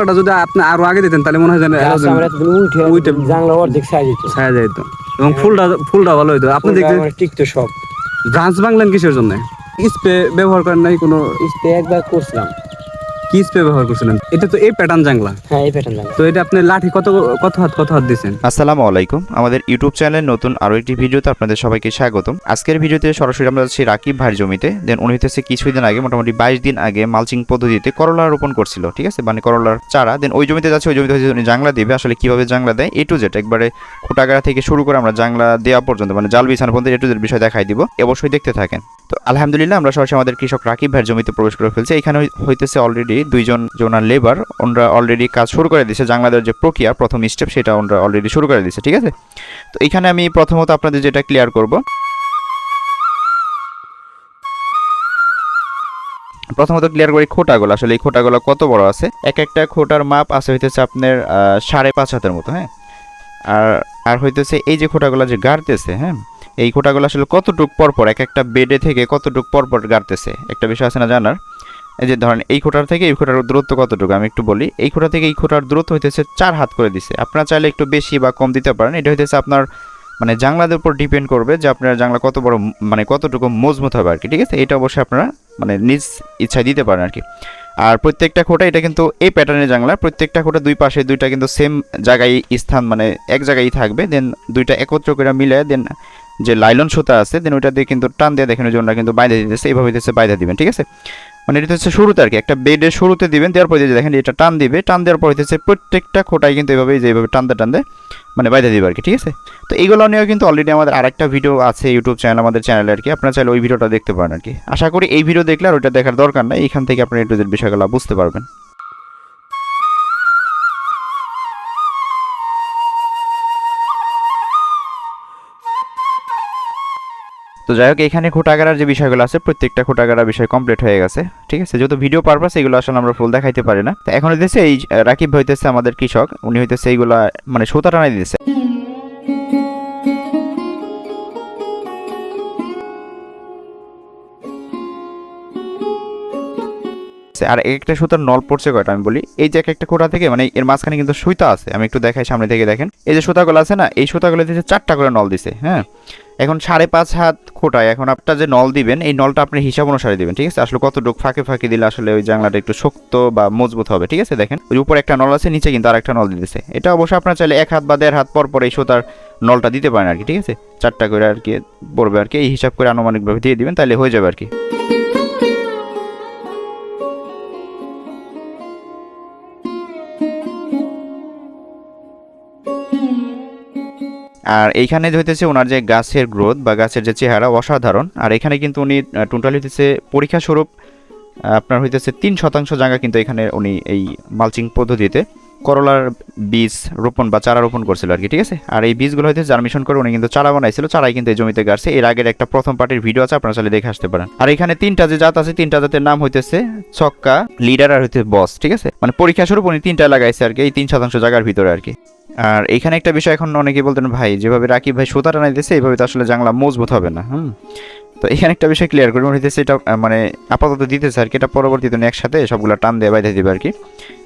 জাংলাটা যদি আপনি আরও আগে দিতেন তাহলে মনে হয় যেন অর্ধেক ছায়া যেত। ছায়া যেত এবং ফুলটা ফুলটা ভালো হইতো। আপনি দেখতে আমরা টিকতো সব। ব্রাঞ্চ বাংলেন কিসের জন্য? স্প্রে ব্যবহার করেন নাই কোনো স্প্রে একবার করছিলাম। কি স্প্রে ব্যবহার করছিলেন? এটা তো এই প্যাটার্ন জাংলা। হ্যাঁ এই প্যাটার্ন জানলা তো এটা আপনি লাঠি কত কত হাত কত হাত দিয়েছেন আসসালামু আলাইকুম। আমাদের ইউটিউব চ্যানেলের নতুন আরও একটি ভিডিওতে আপনাদের সবাইকে স্বাগতম। আজকের ভিডিওতে সরাসরি আমরা যাচ্ছি রাকিব ভাইয়ের জমিতে। দেন উনি হইতেছে কিছুদিন আগে মোটামুটি বাইশ দিন আগে মালচিং পদ্ধতিতে করলা রোপণ করছিল ঠিক আছে? মানে করলার চারা। দেন ওই জমিতে যাচ্ছে ওই জমিতে হচ্ছে উনি জাংলা দিবে। আসলে কীভাবে জাংলা দেয়? এ টু জেড একবারে খোটাগাড়া থেকে শুরু করে আমরা জাংলা দেওয়া পর্যন্ত মানে জাল বিছানা পর্যন্ত এ টু জেড বিষয় দেখাই দিব। অবশ্যই দেখতে থাকেন। তো আলহামদুলিল্লাহ আমরা সরাসরি আমাদের কৃষক রাকিব ভাইয়ের জমিতে প্রবেশ করে ফেলছি। এখানে হইতেছে অলরেডি দুইজন যে ওনার লেবার ওনারা অলরেডি কাজ শুরু করে দিয়েছে, জাংলাদের যে প্রক্রিয়া, প্রথম স্টেপ সেটা ওনারা অলরেডি শুরু করে দিয়েছে, ঠিক আছে? তো এখানে আমি প্রথমত আপনাদের যেটা ক্লিয়ার করব। প্রথমত ক্লিয়ার করি খোটাগুলো, আসলে এই খোটাগুলো কত বড় আছে? এক একটা খোটার মাপ আছে হইতেছে আপনার সাড়ে পাঁচ হাতের মতো হ্যাঁ? আর আর হইতেছে এই যে খোটাগুলো যে গাড়তেছে হ্যাঁ? এই খোটাগুলো আসলে কতটুক পর পর এক একটা বেডে থেকে কতটুক পর পর গাড়তেছে? একটা বিষয় আছে না জানার? এই যে ধরেন, এই খোটার থেকে এই খোটার দূরত্ব কতটুকু? আমি একটু বলি, এই খোটা থেকে এই খোটার দূরত্ব হইতেছে চার হাত করে দিছে। আপনারা চাইলে একটু বেশি বা কম দিতে পারেন। এটা হইতেছে আপনার মানে জাংলাদের উপর ডিপেন্ড করবে যে আপনার জাংলা কত বড় মানে কতটুকু মজবুত হবে আর কি ঠিক আছে? এটা অবশ্যই আপনারা মানে নিজ ইচ্ছায় দিতে পারেন আর কি আর প্রত্যেকটা খোটা, এটা কিন্তু এই প্যাটার্নের জাংলা প্রত্যেকটা খোটা দুই পাশে দুইটা কিন্তু সেম জায়গায় স্থান মানে এক জায়গায় থাকবে দেন দুইটা একত্র করে মিলে দেন যে লাইলন সুতা আছে দেন ওইটা দিয়ে কিন্তু টান দিয়ে দেখেন ওই জন্য কিন্তু বাইরে দিতেছে এইভাবে দিতেছে বাইরে দিবেন, ঠিক আছে? মানে এটা হচ্ছে শুরুতে আর কি একটা বেডের শুরুতে দিবেন, দেওয়ার পরে দেখেন এটা টান দিবে, টান দেওয়ার পরে হচ্ছে প্রত্যেকটা খোটাই কিন্তু এভাবে যেভাবে টানতে টানতে মানে বাইরে দিবে আর কি ঠিক আছে? তো এইগুলো নিয়েও কিন্তু অলরেডি আমাদের আরেকটা ভিডিও আছে ইউটিউব চ্যানেল আমাদের চ্যানেলে আর কি আপনারা চাইলে ওই ভিডিওটা দেখতে পারেন আর কি আশা করি এই ভিডিও দেখলে আর ওইটা দেখার দরকার নাই। এখান থেকে আপনারা একটু বিষয়গুলো বুঝতে পারবেন। তো যাই হোক, এখানে খোটাগাড়ার যে বিষয়গুলো আছে, প্রত্যেকটা খোটাগাড়া বিষয় কমপ্লিট হয়ে গেছে, ঠিক আছে? যেহেতু ভিডিও পারপাস এগুলো আসলে আমরা ফুল দেখাইতে পারি না। তো এখন হইতেছে এই রাকিব হইতেছে আমাদের কৃষক, উনি হইতেছে এইগুলা মানে সুতা টানাই দিতেছে। আর এক একটা সুতার নল পড়ছে কয়টা আমি বলি। এই যে এক একটা খোটা থেকে মানে এর মাঝখানে কিন্তু সুতা আছে। আমি একটু দেখাই, সামনে থেকে দেখেন। এই যে সুতাগুলো আছে না, এই সুতাগুলো দিতে চারটা করে নল দিছে হ্যাঁ? এখন সাড়ে পাঁচ হাত খোটায় এখন আপনার যে নল দিবেন, এই নলটা আপনি হিসাব অনুসারে দিবেন, ঠিক আছে? আসলে কতটুক ফাঁকে ফাঁকে দিলে আসলে ওই জাংলাটা একটু শক্ত বা মজবুত হবে, ঠিক আছে? দেখেন, ওই উপরে একটা নল আছে, নিচে কিন্তু আর একটা নল দিতেছে। এটা অবশ্যই আপনার চাইলে এক হাত বা দেড় হাত পর পর এই সুতার নলটা দিতে পারেন আর কি, ঠিক আছে? চারটা করে আর কি, পড়বে আর কি। এই হিসাব করে আনুমানিকভাবে দিয়ে দিবেন তাহলে হয়ে যাবে আর কি। আর এইখানে হইতেছে ওনার যে গাছের গ্রোথ বা গাছের যে চেহারা অসাধারণ, আর এখানে কিন্তু উনি টোটাল হইতেছে পরীক্ষা স্বরূপ আপনার হইতেছে তিন শতাংশ জায়গা কিন্তু এখানে উনি এই মালচিং পদ্ধতিতে করলার বীজ রোপণ বা চারা রোপণ করছিল আর কি ঠিক আছে? আর এই বীজগুলো হয়তো জার্মিশন করে উনি কিন্তু চারা বানাইছিল, চারাই কিন্তু এই জমিতে গাড়ছে। এর আগের একটা প্রথম পার্টির ভিডিও আছে, আপনারা চাইলে দেখে আসতে পারেন। আর এখানে তিনটা যে জাত আছে, তিনটা জাতের নাম হইতেছে ছক্কা লিডার আর হইতে বস ঠিক আছে? মানে পরীক্ষা স্বরূপ উনি তিনটা লাগাইছে আর কি এই তিন শতাংশ জায়গার ভিতরে আর কি আর এখানে একটা বিষয় এখন অনেকেই বলতেন, ভাই, যেভাবে রাকিব ভাই সুতা টানাই দিতেছে এইভাবে তো আসলে জাংলা মজবুত হবে না। হুম? তো এখানে একটা বিষয় ক্লিয়ার করি মনে হইতেছে এটা মানে আপাতত দিতেছে আর কি এটা পরবর্তীতে একসাথে সবগুলো টান দিয়ে বাইধে দিবে আর কি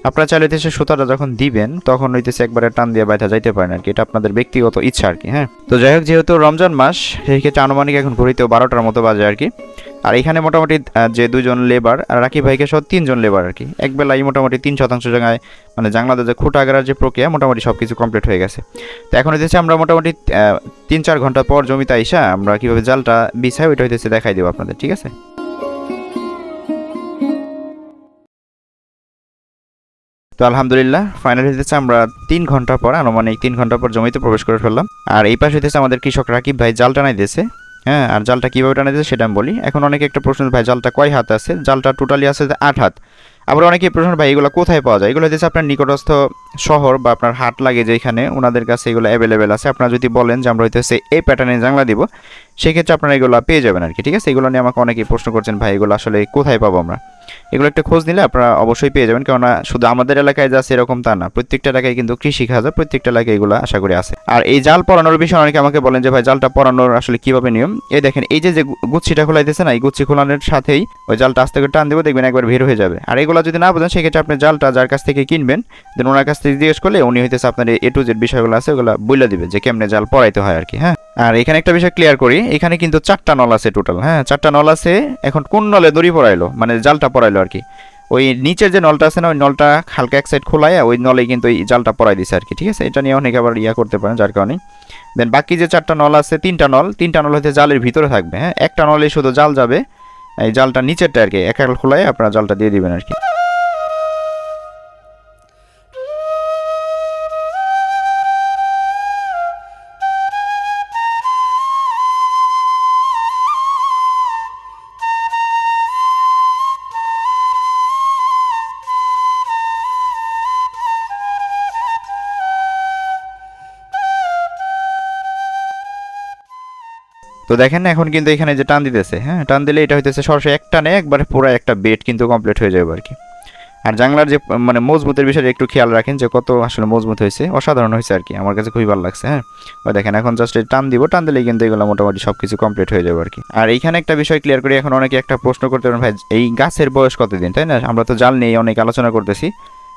আপনারা চাইলে হইতেছে সুতাটা যখন দিবেন, তখন হইতেছে একবারে টান দিয়ে বাইধা যাইতে পারেন আর কি। এটা আপনাদের ব্যক্তিগত ইচ্ছা আর কি হ্যাঁ? তো যাই হোক, যেহেতু রমজান মাস, সেই ক্ষেত্রে আনুমানিক এখন ঘড়িতেও বারোটার মতো বাজে আর কি। আর এখানে মোটামুটি যে দুজন লেবার আর রাকিব ভাইকে সহ তিনজন লেবার আর কি। এক বেলায় মোটামুটি তিন শতাংশ জায়গায় মানে জাংলাদের যে খুঁটা যে প্রক্রিয়া, মোটামুটি সব কিছু কমপ্লিট হয়ে গেছে। তো এখন হইতেছে আমরা মোটামুটি তিন চার ঘণ্টা পর জমিতে আইসা আমরা কীভাবে জালটা বিছাই, ওইটা হইতেছে দেখাই দেবো আপনাদের, ঠিক আছে? তো আলহামদুলিল্লাহ ফাইনাল হইতেছে আমরা তিন ঘণ্টা পর, আনুমানিক তিন ঘণ্টা পর জমিতে প্রবেশ করে ফেললাম। আর এই পাশে হইতেছে আমাদের কৃষক রাকিব ভাই, জাল টানাই দিয়েছে হ্যাঁ আর জালটা কীভাবে টানাই দিয়েছে সেটা আমি বলি। এখন অনেকে একটা প্রশ্ন, ভাই, জালটা কয় হাত আছে? জালটা টোটালি আছে আট হাত। আবার অনেকে প্রশ্ন, ভাই, এগুলো কোথায় পাওয়া যায়? এগুলো হচ্ছে আপনার নিকটস্থ শহর বা আপনার হাট লাগে যেখানে, ওনাদের কাছে এগুলো অ্যাভেলেবেল আছে। আপনারা যদি বলেন যে আমরা হইতেছে এই প্যাটার্নে জাংলা দিব, সেক্ষেত্রে আপনারা এগুলো পেয়ে যাবেন আর কি ঠিক আছে? এগুলো নিয়ে আমাকে অনেকেই প্রশ্ন করছেন, ভাই, এগুলো আসলে কোথায় পাবো আমরা? এগুলো একটা খোঁজ নিলে আপনারা অবশ্যই পেয়ে যাবেন। কেননা শুধু আমাদের এলাকায় যা আছে এরকম তা না। প্রত্যেকটা এলাকায় কিন্তু কৃষি হয়, প্রত্যেকটা এলাকায় এগুলো আশা করি আছে। আর এই জাল পরানোর বিষয়ে অনেকে আমাকে বলেন যে ভাই জালটা পরানোর আসলে কীভাবে নিয়ম? এই দেখেন এই যে যে গুচ্ছিটা খোলাইতেছে না এই গুচ্ছি খোলানোর সাথেই ওই জালটা আস্তে করে টান দেবো দেখবেন একবার বের হয়ে যাবে। আর এগুলো যদি না বোঝেন সেক্ষেত্রে আপনি জালটা যার কাছ থেকে কিনবেন দেন ওনার কাছ থেকে জিজ্ঞেস করলে উনি হইতেছে আপনার এ টু জেড বিষয়গুলো আছে ওগুলো বলে দিবে যে কেমনে জাল পরাইতে হয় আর কি হ্যাঁ? আর এখানে একটা বিষয় ক্লিয়ার করি এখানে কিন্তু চারটা নল আছে টোটাল হ্যাঁ? চারটা নল আছে এখন কোন নলে দড়ি পড়াইলো মানে জালটা পড়াইলো আর কি ওই নিচের যে নলটা আছে না, ওই নলটা হালকা এক সাইড খোলায় ওই নলে কিন্তু ওই জালটা পরাই দিছে আর কি ঠিক আছে? এটা নিয়ে অনেকে আবার ইয়া করতে পারেন যার কারণে দেন বাকি যে চারটা নল আছে, তিনটা নল তিনটা নল হয়তো জালের ভিতরে থাকবে হ্যাঁ? একটা নলে শুধু জাল যাবে, এই জালটা নিচেরটা আর কি এক খোলায় আপনারা জালটা দিয়ে দিবেন আর কি তো দেখেন না, এখন কিন্তু এখানে যে টান দিতেছে হ্যাঁ টান দিলে এটা হইতেছে সরাসরি এক টানে একবারে পুরো একটা বেড কিন্তু কমপ্লিট হয়ে যাবে আর কি আর জানলার যে মানে মজবুতের বিষয়ে একটু খেয়াল রাখেন যে কত আসলে মজবুত হয়েছে, অসাধারণ হয়েছে আর কি আমার কাছে খুবই ভালো লাগছে হ্যাঁ। ওই দেখেন, এখন জাস্ট টান দিব, টান দিলেই কিন্তু এগুলো মোটামুটি সব কিছু কমপ্লিট হয়ে যাবে আর কি আর এইখানে একটা বিষয় ক্লিয়ার করি এখন অনেকে একটা প্রশ্ন করতে পারেন, ভাই, এই গাছের বয়স কতদিন, তাই না? আমরা তো জাল নিয়ে অনেক আলোচনা করতেছি।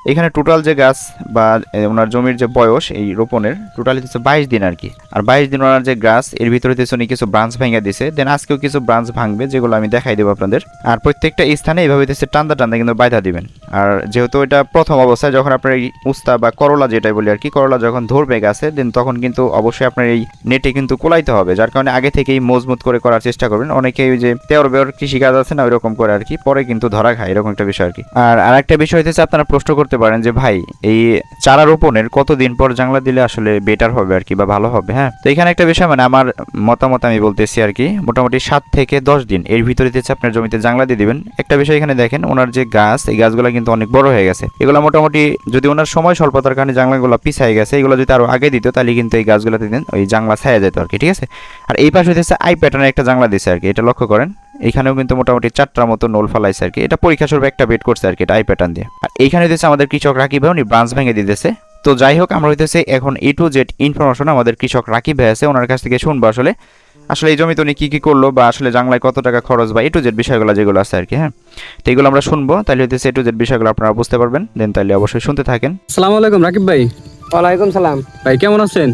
এখানে টোটাল যে গাছ বা ওনার জমির যে বয়স, এই রোপণের টোটাল হচ্ছে বাইশ দিন আর কি। আর বাইশ দিন ওনার যে গাছ, এর ভিতরে হচ্ছে উনি কিছু ব্রাঞ্চ ভেঙে দিছে। দেন আজকেও কিছু ব্রাঞ্চ ভাঙবে, যেগুলো আমি দেখাই দেবো আপনাদের। আর প্রত্যেকটা স্থানে এইভাবে হচ্ছে টান্দা টান্দা কিন্তু বাইধা দিবেন। আর যেহেতু এটা প্রথম অবস্থায় যখন আপনার এই উস্তা বা করলা যেটাই বলি আর কি, করলা যখন ধরবে গাছে দেন তখন কিন্তু অবশ্যই আপনার এই নেটে কিন্তু কোলাইতে হবে। যার কারণে আগে থেকেই মজবুত করে করার চেষ্টা করবেন। অনেকে ওই যে তেওর বেওর কৃষিকাজ আছে না, ওইরকম করে আর কি, পরে কিন্তু ধরা খায়, এরকম একটা বিষয় আর কি। আর আরেকটা বিষয় হচ্ছে আপনারা প্রশ্ন করতে পারেন যে, ভাই, এই চারা রোপণের কতদিন পর জাংলা দিলে আসলে বেটার হবে আর কি বা ভালো হবে? হ্যাঁ? তো এখানে একটা বিষয় মানে আমার মতামত আমি বলতেছি আর কি, মোটামুটি সাত থেকে দশ দিন, এর ভিতরে হচ্ছে আপনার জমিতে জাংলা দিয়ে দিবেন, একটা বিষয় এখানে দেখেন, ওনার যে গাছ, এই গাছগুলো কিন্তু অনেক বড় হয়ে গেছে। এগুলো মোটামুটি যদি ওনার সময় স্বল্পতার কারণে জাংলাগুলো পিছাই গেছে, এগুলো যদি আরও আগে দিত, তাহলে কিন্তু এই গাছগুলোতে দিন ওই জাংলা ছায়া যেত আর কি, ঠিক আছে? আর এই পাশে হচ্ছে আই প্যাটার্নের একটা জাংলা দিছে আর কি, এটা লক্ষ্য করেন। এখানেও কিন্তু মোটামুটি চারটার মতো নোল ফালাইছে আর কি। এটা পরীক্ষা স্বরূপ একটা বেড করছে আর কি এটা আই প্যাটার্ন দিয়ে। আর এইখানে হইতেছে আমাদের কৃষক রাকিব ভাই উনি ব্রাঞ্চ ভেঙে দিতেছে। তো যাই হোক আমরা হইতেছে এখন এ টু জেড ইনফরমেশন আমাদের কৃষক রাকিব ভাই আছে ওনার কাছ থেকে শুনব আসলে। আসলে এই জমিতে উনি কী কী করল বা আসলে জাংলায় কত টাকা খরচ বা এ টু জেড বিষয়গুলো যেগুলো আছে আর কি হ্যাঁ? তো এগুলো আমরা শুনব। তাহলে হইতেছে এ টু জেড বিষয়গুলো আপনারা বুঝতে পারবেন। দেন তাহলে অবশ্যই শুনতে থাকেন। আসসালামু আলাইকুম রাকিব ভাই। ওয়ালাইকুম সালাম। ভাই কেমন আছেন?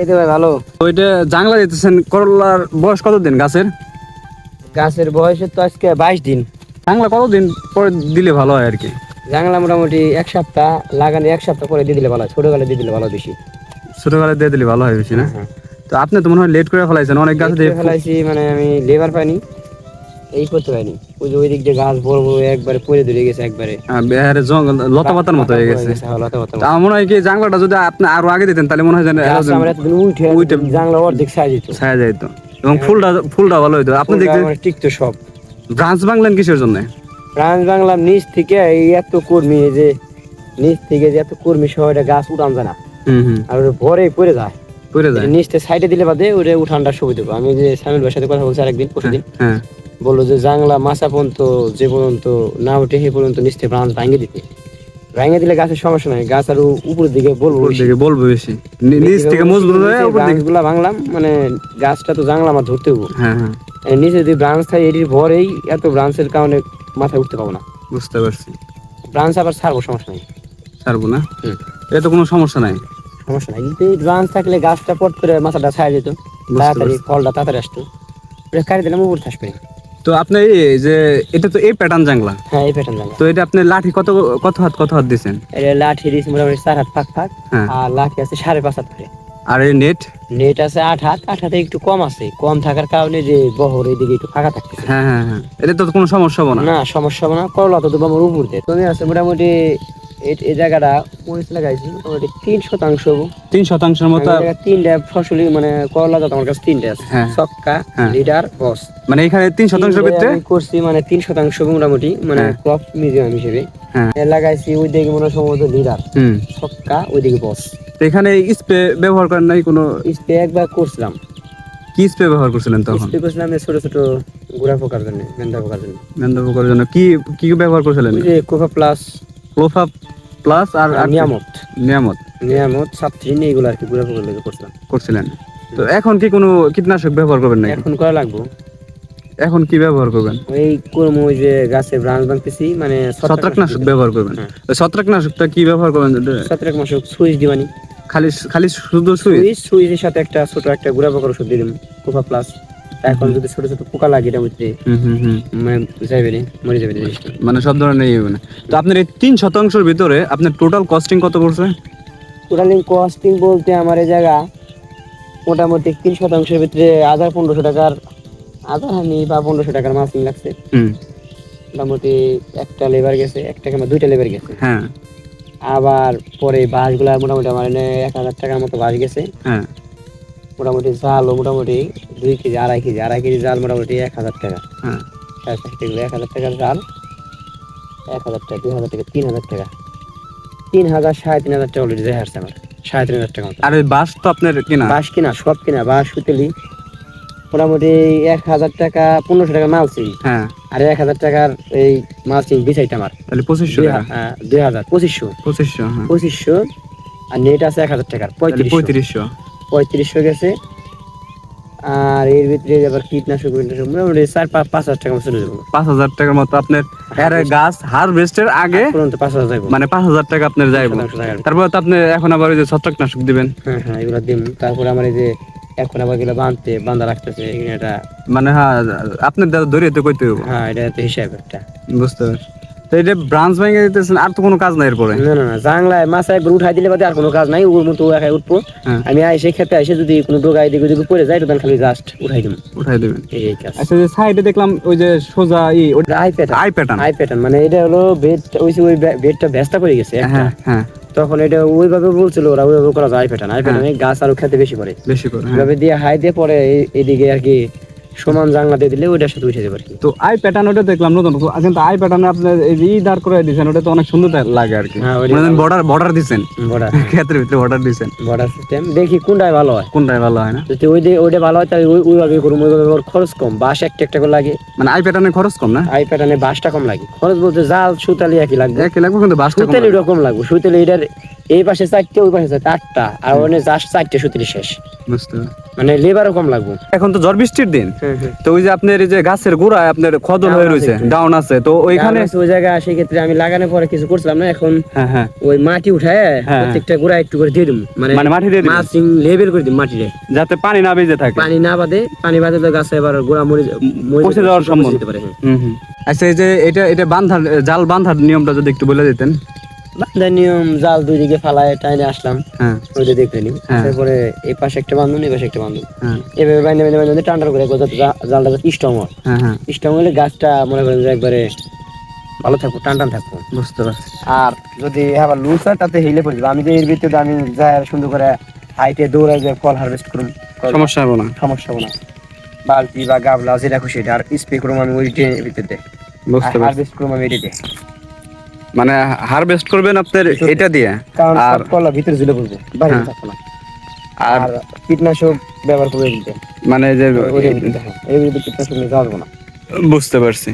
এই তো ভাই ভালো। ওইটা জাংলা দিতেছেন করলার বয়স কতদিন গাছের? গাছের বয়সে তো আজকে বাইশ দিন। জাংলা কতদিন পরে দিলে ভালো হয় আর কি? জাংলা মোটামুটি এক সপ্তাহ লাগানো এক সপ্তাহ পরে দিয়ে দিলে ভালো হয়। ছোটবেলা দিয়ে দিলে ভালো বেশি। ছোটবেলায় দিয়ে দিলে ভালো হয় বেশি না? হ্যাঁ। তো আপনি তো মনে হয় লেট করে ফেলাইছেন অনেক গাছ দিয়ে ফেলাইছি মানে আমি লেবার পাইনি এই করতে পারিনি। ওই যে ওই দিক দিয়ে গাছ বড় বড় একবারে পরে ধরে গেছে একবারে। বেহারে জঙ্গল লতা পাতার মতো হয়ে গেছে। হ্যাঁ, লতা তা মনে হয় কি জাংলাটা যদি আপনি আরও আগে দিতেন তাহলে মনে হয় যেন আমরা এতদিন উঠে উইঠে জাংলা অর্ধেক সাইজ দিত ছায়া যাইতো। এবং ফুলটা ফুলটা ভালো হইতো। আপনি দেখতে টিকতো সব। ব্রাঞ্চ ভাঙলেন কিসের জন্য? ফ্রান্স বাংলার নিচ থেকে এই এত কর্মী যে নিচ থেকে যে এত কর্মী সহ এটা গাছ উঠান যায় না। আর ওটা ভরে পড়ে যায়। পড়ে যায়। নিচতে সাইডে দিলে বাদে ওটা উঠানটা সুবিধা দেবো। আমি যে সামিল ভাইয়ের সাথে কথা বলছি আরেকদিন পরশুদিন হ্যাঁ। বলল যে জাংলা মাছা পর্যন্ত যে পর্যন্ত না উঠে সে পর্যন্ত নিচতে ব্রাঞ্চ ভাঙে দিতে। ভাঙে দিলে গাছের সমস্যা নাই গাছ আর উপরের দিকে বলব দিকে বলব বেশি। নিচ থেকে মজবুত হয়ে উপর দিকে গুলা ভাঙলাম মানে গাছটা তো জাংলা আমার ধরতে হব। হ্যাঁ হ্যাঁ। নিচে যদি ব্রাঞ্চ থাকে এটির ভরেই এত ব্রাঞ্চের কারণে মাথায় উঠতে পাবো না। বুঝতে পারছি। ব্রাঞ্চ আবার ছাড়বো সমস্যা নেই। ছাড়বো না। এটা তো কোনো সমস্যা নাই। সমস্যা নাই। কিন্তু ব্রাঞ্চ থাকলে গাছটা পট করে মাথাটা ছায়া যেত তাড়াতাড়ি ফলটা তাড়াতাড়ি আসতো। এটা কাটি দিলাম উপর আসবে তো আপনি এই যে এটা তো এই প্যাটার্ন জাংলা? হ্যাঁ এই প্যাটার্ন জানলাম তো এটা আপনি লাঠি কত কত হাত কত হাত দিছেন? এটা লাঠি দিয়েছি মোটামুটি চার হাত ফাঁক ফাঁক হ্যাঁ। আর লাঠি আছে সাড়ে পাঁচ হাত করে। আর এই নেট নেট আছে আট হাত আট হাতে একটু কম আছে। কম থাকার কারণে যে বহর এদিকে একটু ফাঁকা থাকতেছে। হ্যাঁ হ্যাঁ হ্যাঁ। এটা তো কোনো সমস্যা হবে না। না সমস্যা হবে না। করলা তো আমার উপর দিয়ে। তুমি আছে মোটামুটি এই- জায়গাটা মরিচ লাগাইছি মোটামুটি তিন শতাংশ তিন শতাংশের মতো তিনটা ফসলি মানে করলা তো আমার কাছে তিনটা আছে। হ্যাঁ। ছক্কা হ্যাঁ। Leader boss. মানে এখানে তিন তিনটে ভিতরে? করছি মানে তিন শতাংশ মোটামুটি মানে হ্যাঁ। ক্রপ মিউজিয়াম হিসেবে। হ্যাঁ। লাগাইছি ওই দিকে মনে সম্ভবত লিডার। ছক্কা ওই দিকে বস। এখানে স্প্রে ব্যবহার করেন নাই কোনো? স্প্রে একবার করছিলাম। কি স্প্রে ব্যবহার করছিলেন তখন? স্প্রে করছিলাম ছোট ছোট গুড়া পোকার জন্য মেন্দা পোকার জন্য। মেন্দা পোকার জন্য। কি কি ব্যবহার করছিলেন? যে প্লাস ক্লোফা প্লাস আর নিয়ামত। নিয়ামত। নিয়ামত সাতত্রিন এইগুলো আর কি গুড়া পোকার লেগে করছিলাম করছিলেন। তো এখন কি কোনো কীটনাশক ব্যবহার করবেন নাকি? এখন করা লাগবো। এখন কি ব্যবহার করবেন? ওই করব ওই যে গাছে ব্রাঞ্চ বানতেছি মানে ছত্রাকনাশক। ব্যবহার করবেন। হ্যাঁ। ছত্রাকনাশকটা কি ব্যবহার করবেন? ছত্রাক মাসক সুইচ দিবানি। খালি খালি শুধু সুইচ? সুইচের সাথে একটা ছোট একটা গুড়া পোকার ওষুধ দিয়ে দিলাম কোফা প্লাস এখন যদি ছোট ছোট পোকা লাগে এটার মধ্যে মানে যাবে না মরে যাবে জিনিসটা। মানে সব ধরনের ইয়ে মানে তো আপনার এই তিন শতাংশের ভিতরে আপনার টোটাল কস্টিং কত পড়ছে? টোটালি কস্টিং বলতে আমার এই জায়গা মোটামুটি তিন শতাংশের ভিতরে হাজার পনেরোশো টাকার হাজার হানি বা পনেরোশো টাকার মাসিং লাগছে। হুম। মোটামুটি একটা লেবার গেছে একটা কিংবা দুইটা লেবার গেছে। হ্যাঁ। আবার পরে বাঁশগুলা মোটামুটি আমার এক হাজার টাকার মতো বাঁশ গেছে। হ্যাঁ। মোটামুটি জালও মোটামুটি দুই কেজি আড়াই কেজি আড়াই কেজি জাল মোটামুটি এক হাজার টাকা। হ্যাঁ। চার পাঁচটা এক হাজার টাকার জাল এক হাজার টাকা দুই হাজার টাকা তিন হাজার টাকা। তিন হাজার সাড়ে তিন হাজার টাকা অলরেডি দেখা আসছে আমার। সাড়ে তিন হাজার টাকা আর ওই বাস তো আপনার কিনা? বাঁশ কিনা সব কিনা বাঁশ সুতেলি। মোটামুটি এক হাজার টাকা পনেরোশো টাকা মাল ছিল হ্যাঁ। আর এক হাজার টাকার এই মাল ছিল বিছাইটা আমার। তাহলে পঁচিশশো দুই হ্যাঁ, দুই হাজার পঁচিশশো। পঁচিশশো হ্যাঁ। পঁচিশশো আর নেট আছে এক হাজার টাকার পঁয়ত্রিশশো। পঁয়ত্রিশশো গেছে। আর এর ভিতরে আবার কীটনাশক কীটনাশক মোটামুটি চার পাঁচ পাঁচ হাজার টাকা মতো চলে যাব। পাঁচ হাজার টাকার মতো আপনার এর গাছ হারভেস্টের আগে পর্যন্ত পাঁচ হাজার মানে পাঁচ হাজার টাকা আপনার যাইব। তারপর তো আপনি এখন আবার ওই যে ছত্রাকনাশক দিবেন। হ্যাঁ হ্যাঁ এগুলো দিন তারপরে আমার এই যে এখন আবার এগুলো বাঁধতে বাঁধা রাখতেছে এটা মানে হ্যাঁ আপনার দাদা ধরিয়ে তো কইতে হবে হ্যাঁ এটা তো হিসাব একটা। বুঝতে পারছি। তো এটা ব্রাঞ্চ ভেঙে দিতেছেন আর তো কোনো কাজ নাই এরপরে? না না না জাংলায় মাছা একবার উঠাই দিলে বাদে আর কোনো কাজ নাই ওর মতো একাই উঠবো। হ্যাঁ। আমি খেতে আইসে যদি কোনো ডোগা এদিকে ওদিকে পড়ে যায় তখন খালি জাস্ট উঠাই দিব উঠাই দেবেন। এই এই কাজ। আচ্ছা যে সাইডে দেখলাম ওই যে সোজা ই ওটা I pattern I pattern I pattern মানে এটা হলো বেড ওই যে ওই বেডটা ব্যস্ত পড়ে গেছে একটা। হ্যাঁ হ্যাঁ। তখন এটা ওইভাবে বলছিল ওরা ওইভাবে করা যায় আই প্যাটার্ন আই প্যাটার্নে গাছ আরও খেতে বেশি পড়ে। বেশি করে হ্যাঁ। দিয়ে হাই দিয়ে পরে এইদিকে আর কি সমান জাংলা দিয়ে দিলে ওইটার সাথে উঠে যাবে আর কি। তো আই প্যাটার্ন ওটা দেখলাম নতুন। তো আই প্যাটার্নে আপনি এই দাঁড় করে দিয়েছেন ওটা তো অনেক সুন্দর লাগে আর কি। বর্ডার বর্ডার দিছেন। বর্ডার ক্ষেত্রের ভিতরে বর্ডার দিছেন। বর্ডার সিস্টেম দেখি কোনটাই ভালো হয়। কোনটাই ভালো হয় না? যদি ওই দিয়ে ওইটা ভালো হয় তাহলে ওই ওইভাবে করুন ওইভাবে খরচ কম। বাঁশ একটা একটা করে লাগে। মানে আই প্যাটার্নের খরচ কম না? আই প্যাটার্নে বাঁশটা কম লাগে। খরচ বলতে জাল সুতালি একই লাগবে। একই লাগবে কিন্তু বাসটা কম সুতালি। ওরকম লাগবে। সুতালি এটার এই পাশে চারটে ওই পাশে চারটে, আটটা আর ওখানে জাস্ট চারটে সুতালি শেষ। বুঝতে। মানে লেবারও কম লাগবে। এখন তো ঝড় বৃষ্টির দিন। হ্যাঁ হ্যাঁ। তো ওই যে আপনার এই যে গাছের গোড়ায় আপনার খদল হয়ে রয়েছে ডাউন আছে। তো ওইখানে ওই জায়গায় সেই ক্ষেত্রে আমি লাগানোর পরে কিছু করছিলাম না এখন হ্যাঁ হ্যাঁ। ওই মাটি উঠায় হ্যাঁ। প্রত্যেকটা গোড়া একটু করে দিয়ে দিম মানে মানে মাটি দিয়ে? মালচিং লেবেল করে দিম মাটিতে যাতে পানি না বেজে থাকে। পানি না বাদে পানি বাদে তো গাছে এবার গোড়া মরে পচে যাওয়ার সম্ভাবনা। যেতে পারে হ্যাঁ। হুম হুম। আচ্ছা এই যে এটা এটা বান্ধার জাল বান্ধার নিয়মটা যদি একটু বলে দিতেন। নিয়ম জাল দুই দিকে ফালায় টাইনে আসলাম। ওইটা দেখলে নি হ্যাঁ। তারপরে এই পাশে একটা বান্ধন এই পাশে একটা বান্ধন হ্যাঁ। এভাবে বাইন্দে বাইন্দে বাইন্দে টান্ডার করে জালটা স্ট্রং হয়। হ্যাঁ স্ট্রং হলে গাছটা মনে করেন যে একবারে ভালো থাকব টান টান থাকব। বুঝতে পারছি। আর যদি আবার লুজ হয় তাতে হিলে পড়ে আমি যে এর ভিতরে আমি যাই সুন্দর করে হাইটে দৌড়াই যে ফল হারভেস্ট করুন সমস্যা হবে না। সমস্যা হবে না। বালতি বা গাবলা যেটা খুশি আর স্প্রে করুম আমি ওই ভিতরে বুঝতে পারছি। হারভেস্ট করুম আমি এটাতে। মানে হারভেস্ট করবেন আপনার এটা দিয়ে। আর কলা ভিতরে ঝুলে পড়বে বাইরে হ্যাঁ। থাকবে না আর কীটনাশক ব্যবহার করবে দিতে মানে যে হ্যাঁ, এই কীটনাশক নিয়ে যাওয়া না। বুঝতে পারছি।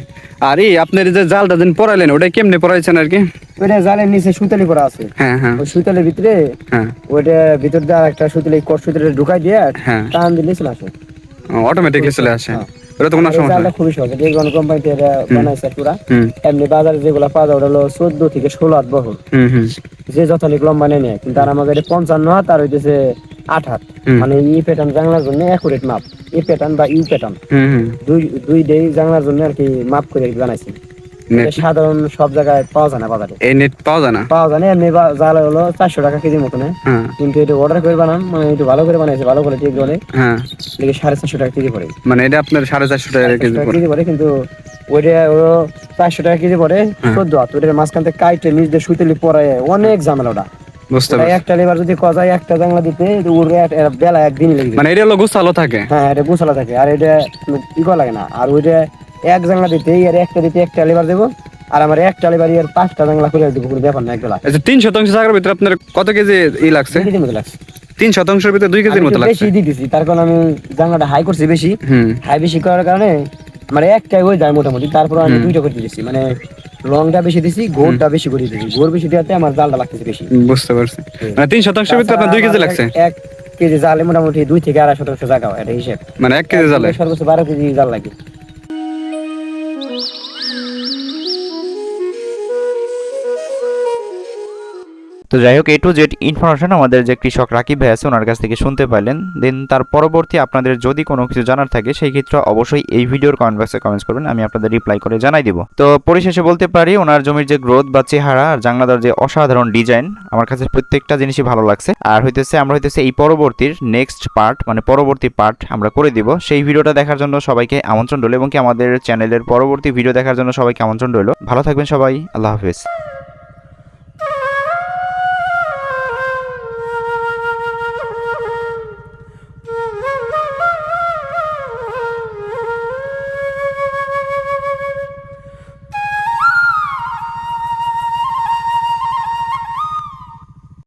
আর এই আপনার যে জালটা দিন পড়াইলেন ওটা কেমনে পড়াইছেন আর কি? ওইটা জালের নিচে সুতালি করা আছে। হ্যাঁ হ্যাঁ। ওই সুতালের ভিতরে হ্যাঁ। ওইটা ভিতর দিয়ে একটা সুতালি কট সুতালি ঢুকাই দিয়ে হ্যাঁ। টান দিলে চলে আসে। অটোমেটিকলি চলে আসে। হ্যাঁ। ওটা তো কোনো সমস্যা জালটা খুবই সহজ। যে কোম্পানিতে এটা বানাইছে পুরা। এমনি বাজারে যেগুলা পাওয়া যায় ওটা হলো চোদ্দ থেকে ষোলো হাত বহর যে যথালিক লম্বা নেয় নেয়। কিন্তু আর আমাদের পঞ্চান্ন হাত আর হইতেছে আট হাত। মানে ই প্যাটার্ন জানলার জন্য অ্যাকুরেট মাপ ই প্যাটার্ন বা ইউ প্যাটার্ন দুই দুই ডে জাংলার জন্য আর কি মাপ করে বানাইছি। সাধারণ সব জায়গায় পাওয়া যায় না বাজারে। এই নেট পাওয়া যায় না? পাওয়া যায় না এমনি জাল হলো চারশো টাকা কেজির মতন হ্যাঁ। কিন্তু এটা অর্ডার করে বানান মানে একটু ভালো করে বানাইছে ভালো করে ঠিক বলে হ্যাঁ। সাড়ে চারশো টাকা কেজি পড়ে। মানে এটা আপনার সাড়ে চারশো টাকা কেজি পড়ে। কেজি পড়ে কিন্তু ওইটা চারশো টাকা কেজি পড়ে হ্যাঁ। চোদ্দ হাত। ওইটার মাঝখান থেকে কাইটে নিচ দিয়ে সুতেলি পরে অনেক ঝামেলা ওটা। একটা লেবার যদি কজায় একটা জাংলা দিতে ওর বেলা একদিনই লেগে মানে এটা হলো গুছালো থাকে। হ্যাঁ এটা গুছালা থাকে। আর এটা কোনো ই করা লাগে না। আর ওইটা এক জাংলা দিতে আর একটা দিতে একটা লেবার দেবো আর আমার একটা লেবার আর পাঁচটা জাংলা করে দেবো কোনো ব্যাপার না এক বেলা আচ্ছা তিন শতাংশ জায়গার ভিতরে আপনার কত কেজি ই লাগছে? মতো লাগছে। তিন শতাংশের ভিতরে দুই কেজির মতো লাগছে? বেশি দিতেছি তার কারণ আমি জানলাটা হাই করছি বেশি। হাই বেশি করার কারণে আমার একটাই হয়ে যায় মোটামুটি তারপর আমি দুইটা করে দিয়েছি মানে লংটা বেশি দিছি গোড়টা বেশি করে দিয়েছি গোড় বেশি দেওয়াতে আমার জালটা লাগতেছে বেশি। বুঝতে পারছি। মানে তিন শতাংশের ভিতরে আপনার দুই কেজি লাগছে? এক- এক কেজি জালে মোটামুটি দুই থেকে আড়াই শতাংশ জায়গা হয় এটা হিসেব। মানে এক কেজি জালে? সর্বোচ্চ বারো কেজি জাল লাগে। তো যাই হোক এ টু জেড ইনফরমেশন আমাদের যে কৃষক রাকিব ভাই আছে, ওনার কাছ থেকে শুনতে পারলেন। দেন তার পরবর্তী আপনাদের যদি কোনো কিছু জানার থাকে, সেই ক্ষেত্রে অবশ্যই এই ভিডিওর কমেন্ট বক্সে কমেন্টস করবেন, আমি আপনাদের রিপ্লাই করে জানাই দিব। তো পরিশেষে বলতে পারি, ওনার জমির যে গ্রোথ বা চেহারা আর জাংলাদার যে অসাধারণ ডিজাইন আমার কাছে প্রত্যেকটা জিনিসই ভালো লাগছে। আর হইতেছে, আমরা হইতেছে এই পরবর্তীর নেক্সট পার্ট মানে পরবর্তী পার্ট আমরা করে দিব। সেই ভিডিওটা দেখার জন্য সবাইকে আমন্ত্রণ রইল, এবং কি আমাদের চ্যানেলের পরবর্তী ভিডিও দেখার জন্য সবাইকে আমন্ত্রণ রইল। ভালো থাকবেন সবাই, আল্লাহ হাফেজ।